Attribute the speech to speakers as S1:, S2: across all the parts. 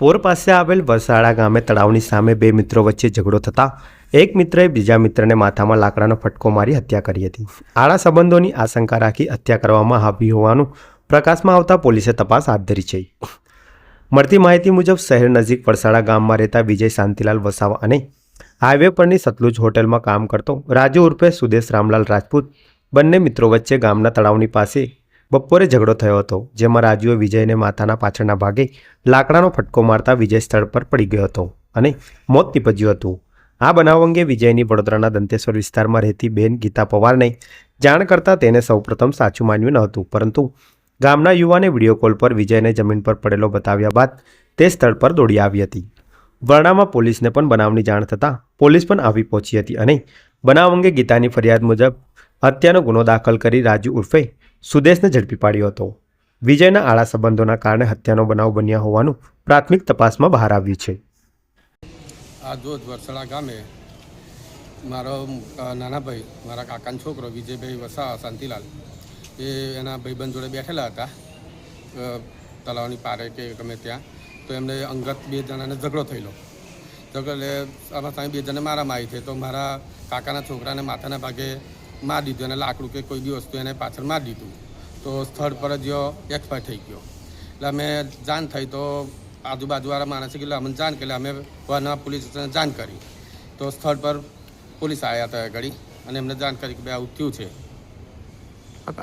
S1: પોર પાસે આવેલ વરસાળા ગામે તળાવની સામે બે મિત્રો વચ્ચે ઝઘડો થતા એક મિત્રએ બીજા મિત્રને માથામાં લાકડાનો ફટકો મારી હત્યા કરી હતી. આળા સંબંધોની આશંકા રાખી હત્યા કરવામાં આવી હોવાનું પ્રકાશમાં આવતા પોલીસે તપાસ હાથ ધરી છે. મળતી માહિતી મુજબ શહેર નજીક વરસાડા ગામમાં રહેતા વિજય શાંતિલાલ વસાવા અને હાઈવે પરની સતલુજ હોટેલમાં કામ કરતો રાજુ ઉર્ફે સુદેશ રામલાલ રાજપૂત બંને મિત્રો વચ્ચે ગામના તળાવની પાસે બપોરે ઝઘડો થયો હતો, જેમાં રાજુએ વિજયને માથાના પાછળના ભાગે લાકડાનો ફટકો મારતા વિજય સ્થળ પર પડી ગયો હતો અને મોત નીપજ્યું હતું. આ બનાવ અંગે વિજયની વડોદરાના દંતેશ્વર વિસ્તારમાં રહેતી બેન ગીતા પવારને જાણ કરતાં તેને સૌપ્રથમ સાચું માન્યું ન હતું, પરંતુ ગામના યુવાને વીડિયો કોલ પર વિજયને જમીન પર પડેલો બતાવ્યા બાદ તે સ્થળ પર દોડી આવી હતી. વરણામાં પોલીસને પણ બનાવની જાણ થતાં પોલીસ પણ આવી પહોંચી હતી અને બનાવ અંગે ગીતાની ફરિયાદ મુજબ હત્યાનો ગુનો દાખલ કરી રાજુ ઉર્ફે સુદેશને ઝડપી પાડ્યો હતો. વિજયના આળા સંબંધોના કારણે હત્યાનો બનાવ બન્યા હોવાનું પ્રાથમિક તપાસમાં બહાર આવ્યું છે.
S2: આ જોત વરસડા ગામે મારો નાના ભાઈ, મારા કાકાનો છોકરો વિજયભાઈ વસા શાંતિલાલ, એ એના ભાઈબંધ જોડે બેઠેલા હતા તળાવની પારે કે ગમે ત્યાં, તો એમને અંગત બે જણાને ઝઘડો થયેલો. ઝઘડો એટલે આમાં સામે બે જણા મારામાં આવી છે. તો મારા કાકાના છોકરાને માથાના ભાગે મારી દીધું એને લાકડું કે કોઈ બી વસ્તુ એને પાછળ મારી દીધું. તો સ્થળ પર જ એક્સપાયર થઈ ગયો. એટલે અમે જાણ થઈ તો આજુબાજુવાળા માણસે કીધું અમને જાણ કરી અમે વરના પોલીસ સ્ટેશને જાણ કરી. તો સ્થળ પર પોલીસ આવ્યા હતા ઘડી અને એમને જાણ કરી કે ભાઈ આવું થયું છે.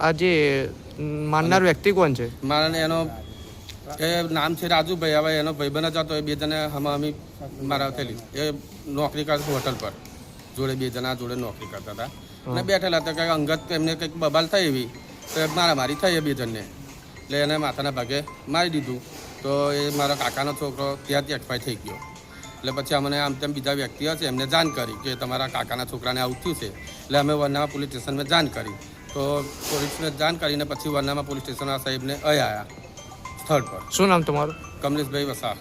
S3: આ જે માનનાર વ્યક્તિ કોણ છે?
S2: મારા એનો એ નામ છે રાજુભાઈ હવે એનો ભાઈબંધ જ હતો એ બે જણા અમે મારા થયેલી. એ નોકરી કરતા હોટલ પર. જોડે બે જણા જોડે નોકરી કરતા હતા. અને બેઠેલા હતા કંઈક અંગત એમને કંઈક બબાલ થઈ એવી. તો મારામારી થઈ એ બે જણને એટલે એને માથાના ભાગે મારી દીધું. તો એ મારા કાકાનો છોકરો ત્યાં એક્સપાયર થઈ ગયો. એટલે પછી અમને આમ તેમ બીજા વ્યક્તિ હશે એમને જાણ કરી કે તમારા કાકાના છોકરાને આવું થયું છે. એટલે અમે વરનામા પોલીસ સ્ટેશનમાં જાણ કરી. તો પોલીસને જાણ કરીને પછી વરનામા પોલીસ સ્ટેશનના સાહેબને અહીં આવ્યા સ્થળ પર.
S3: શું નામ તમારું?
S2: કમલેશભાઈ વસા